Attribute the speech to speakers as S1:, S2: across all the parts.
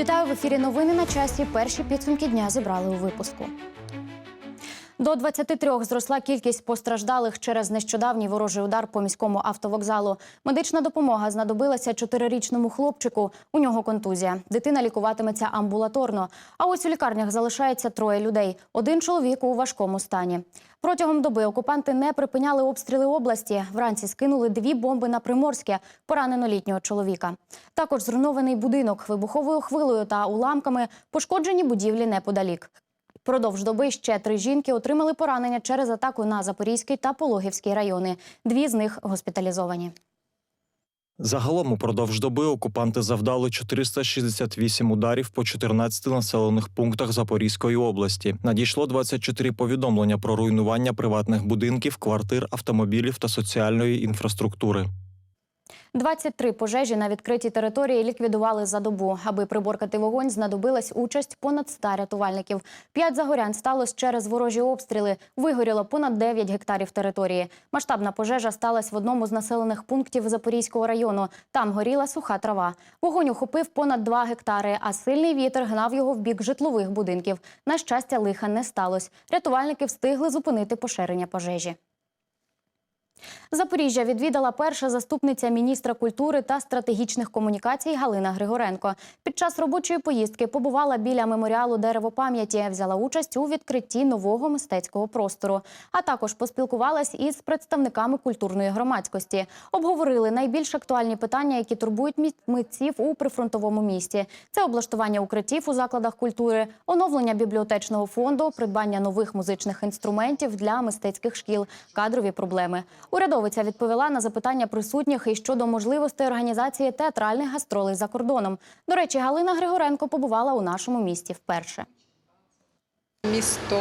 S1: Вітаю в ефірі. Новини на часі. Перші підсумки дня зібрали у випуску. До 23 зросла кількість постраждалих через нещодавній ворожий удар по міському автовокзалу. Медична допомога знадобилася чотирирічному хлопчику. У нього контузія. Дитина лікуватиметься амбулаторно. А ось у лікарнях залишається троє людей. Один чоловік у важкому стані. Протягом доби окупанти не припиняли обстріли області. Вранці скинули дві бомби на Приморське, поранено літнього чоловіка. Також зруйнований будинок вибуховою хвилею та уламками, пошкоджені будівлі неподалік. Продовж доби ще три жінки отримали поранення через атаку на Запорізький та Пологівський райони. Дві з них госпіталізовані.
S2: Загалом упродовж доби окупанти завдали 468 ударів по 14 населених пунктах Запорізької області. Надійшло 24 повідомлення про руйнування приватних будинків, квартир, автомобілів та соціальної інфраструктури.
S1: 23 пожежі на відкритій території ліквідували за добу. Аби приборкати вогонь, знадобилась участь понад 100 рятувальників. П'ять загорянь сталося через ворожі обстріли. Вигоріло понад 9 гектарів території. Масштабна пожежа сталася в одному з населених пунктів Запорізького району. Там горіла суха трава. Вогонь охопив понад 2 гектари, а сильний вітер гнав його в бік житлових будинків. На щастя, лиха не сталося. Рятувальники встигли зупинити поширення пожежі. Запоріжжя відвідала перша заступниця міністра культури та стратегічних комунікацій Галина Григоренко. Під час робочої поїздки побувала біля меморіалу дерево пам'яті, взяла участь у відкритті нового мистецького простору, а також поспілкувалась із представниками культурної громадськості. Обговорили найбільш актуальні питання, які турбують митців у прифронтовому місті. Це облаштування укриттів у закладах культури, оновлення бібліотечного фонду, придбання нових музичних інструментів для мистецьких шкіл, кадрові проблеми. Урядовиця відповіла на запитання присутніх і щодо можливостей організації театральних гастролей за кордоном. До речі, Галина Григоренко побувала у нашому місті вперше.
S3: Місто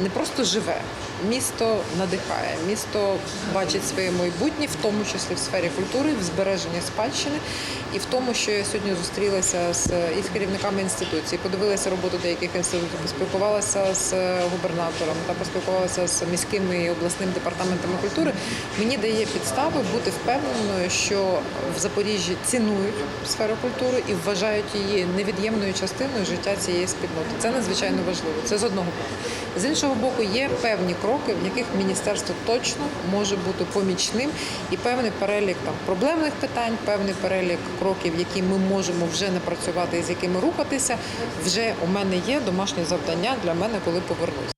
S3: не просто живе, місто надихає, місто бачить своє майбутнє, в тому числі в сфері культури, в збереженні спадщини, і в тому, що я сьогодні зустрілася з із керівниками інституцій, подивилася роботу деяких інститутів, поспілкувалася з губернатором та поспілкувалася з міськими і обласними департаментами культури. Мені дає підстави бути впевненою, що в Запоріжжі цінують сферу культури і вважають її невід'ємною частиною життя цієї спільноти. Це надзвичайно важливо. Це з одного боку. З іншого боку, є певні кроки, в яких міністерство точно може бути помічним, і певний перелік там проблемних питань, певний перелік кроків, які ми можемо вже напрацювати і з якими рухатися. Вже у мене є домашнє завдання для мене, коли повернусь.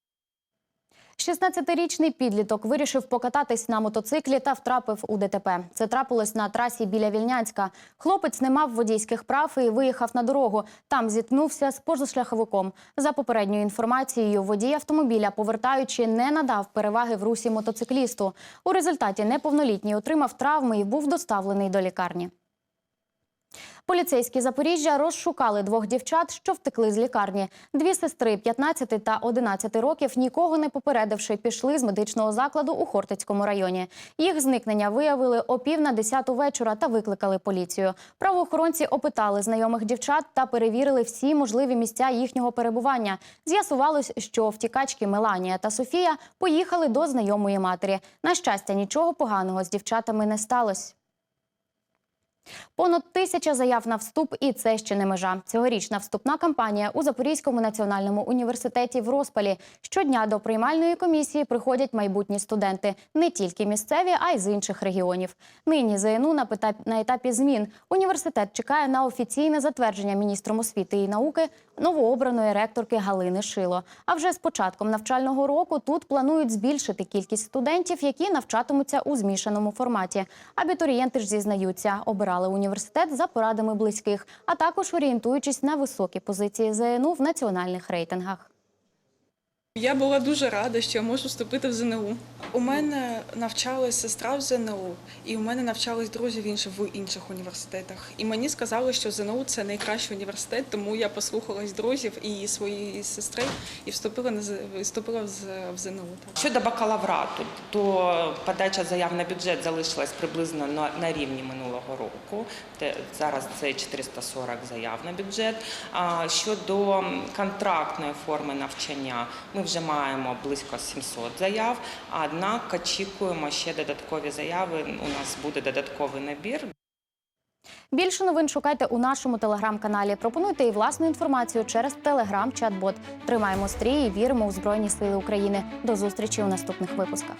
S1: 16-річний підліток вирішив покататись на мотоциклі та втрапив у ДТП. Це трапилось на трасі біля Вільнянська. Хлопець не мав водійських прав і виїхав на дорогу. Там зіткнувся з позашляховиком. За попередньою інформацією, водій автомобіля, повертаючи, не надав переваги в русі мотоциклісту. У результаті неповнолітній отримав травми і був доставлений до лікарні. Поліцейські Запоріжжя розшукали двох дівчат, що втекли з лікарні. Дві сестри 15 та 11 років, нікого не попередивши, пішли з медичного закладу у Хортицькому районі. Їх зникнення виявили о пів на десяту вечора та викликали поліцію. Правоохоронці опитали знайомих дівчат та перевірили всі можливі місця їхнього перебування. З'ясувалось, що втікачки Меланія та Софія поїхали до знайомої матері. На щастя, нічого поганого з дівчатами не сталося. Понад тисяча заяв на вступ, і це ще не межа. Цьогорічна вступна кампанія у Запорізькому національному університеті в розпалі. Щодня до приймальної комісії приходять майбутні студенти, не тільки місцеві, а й з інших регіонів. Нині ЗНУ на етапі змін. Університет чекає на офіційне затвердження міністром освіти і науки новообраної ректорки Галини Шило. А вже з початком навчального року тут планують збільшити кількість студентів, які навчатимуться у змішаному форматі. Абітурієнти ж зізнаються, обирали університет за порадами близьких, а також орієнтуючись на високі позиції ЗНУ в національних рейтингах.
S4: Я була дуже рада, що я можу вступити в ЗНУ. У мене навчалась сестра в ЗНУ, і у мене навчались друзі в інших в інших університетах. І мені сказали, що ЗНУ це найкращий університет, тому я послухалась друзів і своєї сестри і вступила на вступила в ЗНУ.
S5: Щодо бакалаврату, то подача заяв на бюджет залишилась приблизно на, на рівні минулого року. Те- зараз це 440 заяв на бюджет. А щодо контрактної форми навчання, ми вже маємо близько 700 заяв. Однак очікуємо ще додаткові заяви. У нас буде додатковий набір
S1: Більше новин шукайте у нашому телеграм-каналі. Пропонуйте і власну інформацію через телеграм-чат-бот. Тримаємо стрій і віримо у Збройні Сили України. До зустрічі у наступних випусках.